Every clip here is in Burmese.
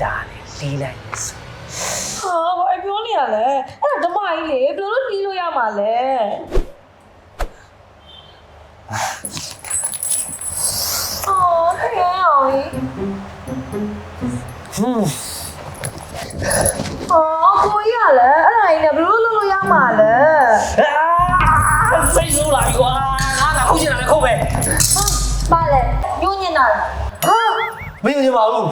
တာနဲ့လီးလိုက်လို့ဆိုဟာဘာပြောနေရလဲအဲ့ဒါဓမ္မကြီးလေဘယ်လိုလုပ်လီးလို့ရမှာလဲအော်ခင်ဗျာအောင်ကြီးဟွန်းအော်ကိုကြီးကလည်းအဲ့ဒါကြီးလည်းဘယ်လိုလုပ်လို့ရမှာလဲအာစိတ်ဆိုးလာပြီကွာငါကခုတ်ချင်တာလည်းခုတ်ပဲဟာပါလေညှို့ညင်တာလားဟာမညှို့ချင်ပါဘူး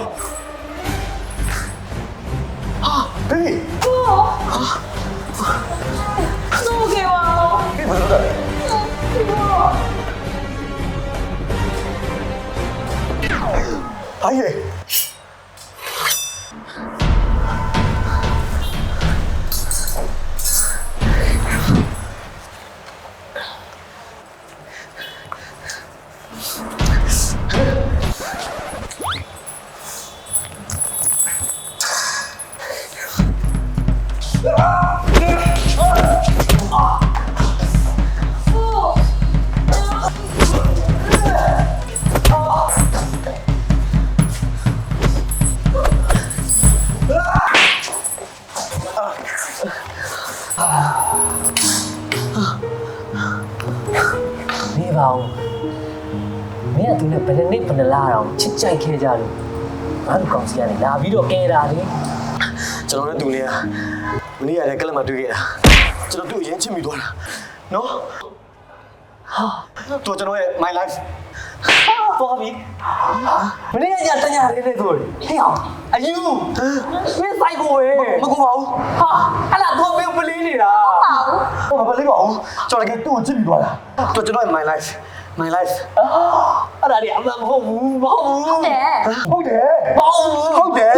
ဟေးကိုနိုးကေဝါဟေးဘယ်လိုလဲဒီဘောဟာယေနေ ပါဦးမင်းကသူနဲ့ဘယ်နှစ်နှစ်ဘယ်နှစ်လားတော့ချစ်ကြိုက်ခဲ့ကြလို့ငါတို့ကောင်စီကနေလာပြီးတော့ကဲတာလေကျွန်တော်နဲ့တူနေရမနေ့ကလည်းကလပ်မတွေ့ခဲ့တာကျွန်တော်သူ့ကိုရမ်းချစ်မိသွားတာနော်ဟာတော့ကျွန်တော်ရဲ့ my life သွားပြီမနေ့ကညတညာလေးလေးဆိုဟဲ့အောင်အယူမင်းဆိုင်ကိုပဲမကူပါဘူးဟာအဲ့လားတော့မင်းပလေးနေတာ ဟိုမလေးပါဘူးကျွန်တော်ကသူ့ကိုချစ်မိသွားတာတော့ကျွန်တော်ရဲ့ my life my life အဲ့ဒါတွေအမှန်မဟုတ်ဘူးမဟုတ်ဘူးတဲ့ဟုတ်တယ်မဟုတ်ဘူးဟုတ်တယ်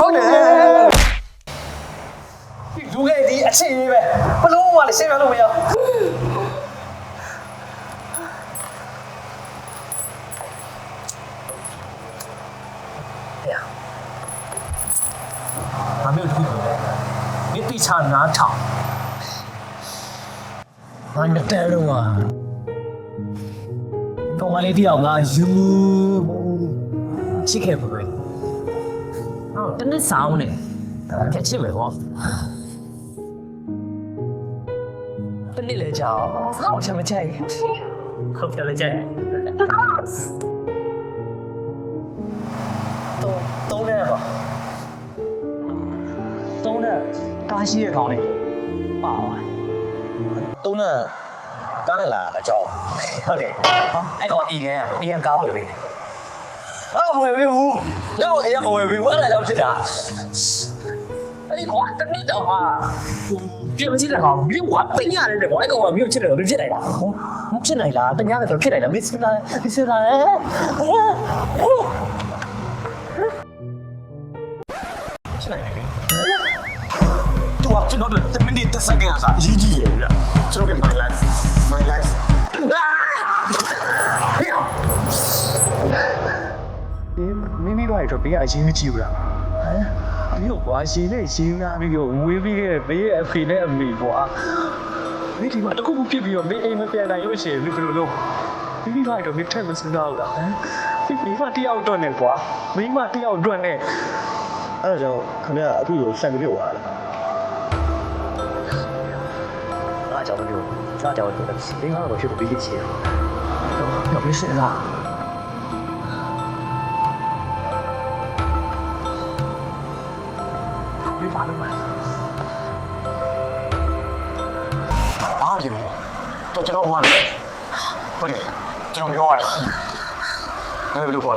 ဟုတ်တယ်ဒီလူငယ်ဒီအချင်းကြီးပဲဘလို့မှလည်းရှင်းပြလို့မရဘူးငါမျိုးတစ်ခုပြောတယ်မိတိချာနားထောင် ငါနဲ့တဲလုံးကတော့မလေးတယောက်ငါယူချစ်ခဲ့ပါပဲဟောတနေ့ဆောင်နေဖြတ်ချစ်မယ်ဟောတနေ့လေကြောင်ဟောချမချိုက်ဟုတ်တယ်လေချိုက်တော့တုံးနေပါတုံးနေကားရှိရခေါင်းလေးပါပါ တုံးနဲ့ကားနဲ့လာအကြောင်းဟုတ်တယ်အဲ့တော့အီကန်အီကန်ကောင်းလို့လေအော်ဝယ်ပြီဘူးတော့အရင်ဝယ်ပြီဘာလဲတော့ဖြစ်တာအဲ့ဒီကွာတနေ့တော့ဟာပြမကြည့်တဲ့ကောင်မြို့ကပညာရတယ်ကွာအဲ့ကောင်ကမြို့ချစ်တယ်လို့ဖြ ကကျွန်တော်တို့တမင်တစ်စက္ကန့်အစားကြီးကြီးရယ်ဗျကျွန်တော်က my life my life မိမိတို့ကတော့ဘေးကအရင်ကြီးဘူးလားဟမ်ပြီးတော့ကွာရှင်နဲ့ရှင်သားပြီးတော့ဝေးပြီးခဲ့တဲ့ဘေးရဲ့အဖေနဲ့အမေကွာမိဒီမှာတခုခုဖြစ်ပြီးတော့မင်းအိမ်မပြန်နိုင်လို့ရှိရင်ဘယ်လိုလုပ်မိမိကတော့မင်းထက်မစနာဘူးလားဟမ်ဒီမိမတယောက်တော့နဲ့ကွာမိမတယောက်တော့နဲ့အဲ့ဒါကြောင့်ခင်ဗျာအဖေကိုဆက်ပြီးတော့ လာတယ်အားကြောင့်လို့ကြားကြောင့်လို့ဒီကတော့ဖြစ်ပြီးချင်တော့တော့မစ်စလာဒီပါလို့မအားရမယ်တော့ကျွန်တော်ဟိုကလေဟုတ်တယ်ကျွန်တော်ပြောရတယ်ဘယ်လိုခေါ်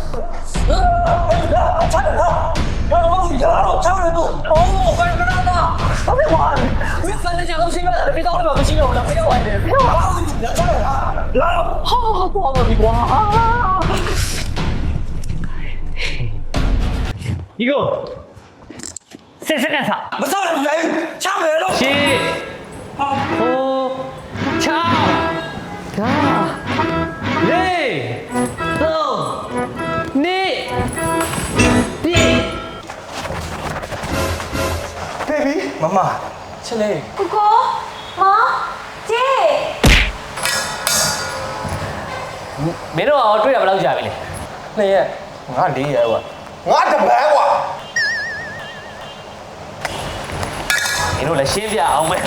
不赢了，他们不，哦，我快点让他，他别玩，我三天前都心软了，别到那边不心软了，不要玩了，不要玩了，你来抓他，来，好，抓到你瓜。一个，谁谁干啥？我上来不来，下回了。七。baby မမချစ်လေးကိုကိုမဂျေမင်းတို့ကတွေ့ရဘယ်လောက်ကြာပြီလဲနှစ်ရက်ငါ၄ရက်ကွာငါတပန်းကွာမင်းတို့လည်းရှင်းပြအောင်မယ်